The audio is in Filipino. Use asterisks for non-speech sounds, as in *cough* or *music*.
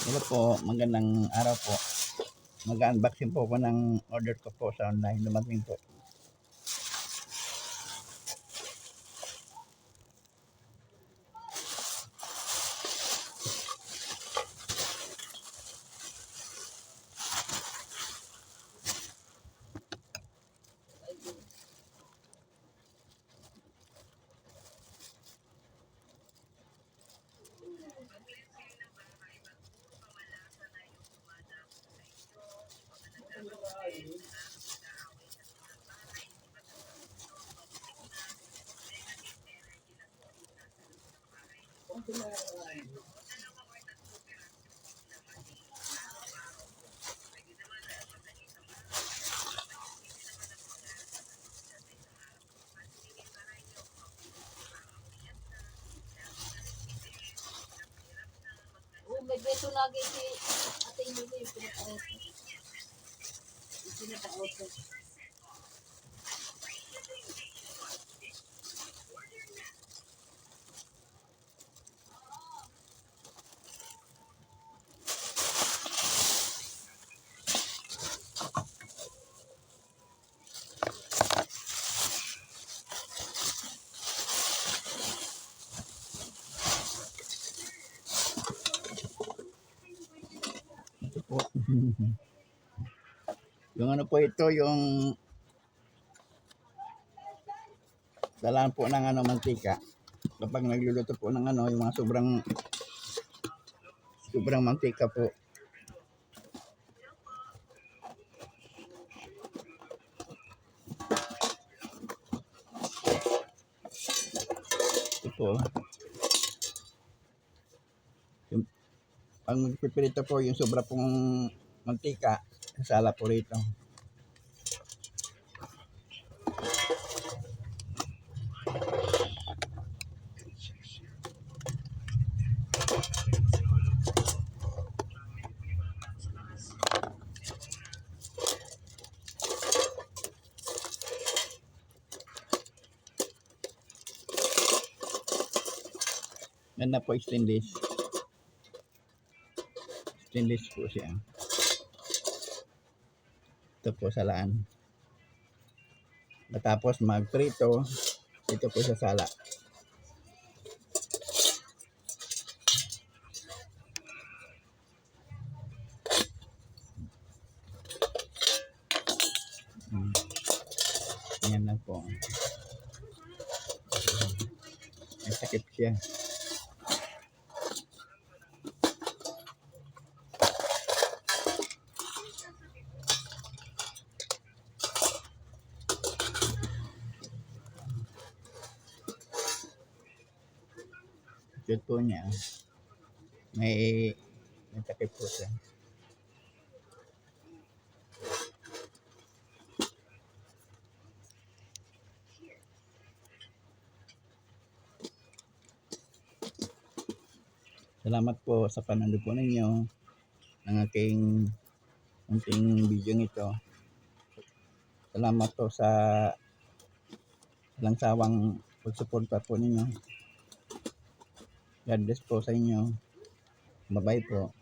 Hello po, magandang araw po. Mag-unboxing po ako ng order ko po sa online. Dumating po. Oh, beso lagi si ate yung yung pinaka-auto. Po. *laughs* yung ano po ito, yung dalaan po ng ano, mantika. Kapag nagluluto po ng ano, yung mga sobrang sobrang mantika po. Ito po. Pag magpipirito po, yung sobra pong mantika, sasala po rito. Ganda po stainless. Stainless po siya. Ito po salaan. Matapos magprito, ito po sa sala. Hmm. Yan lang po. May sakit siya. Yun po niya. May may takip po siya. Salamat po sa panonood po ninyo ng aking unting video ito. Salamat po sa walang sawang pagsuporta po ninyo. God bless po sa inyo. Bye-bye po.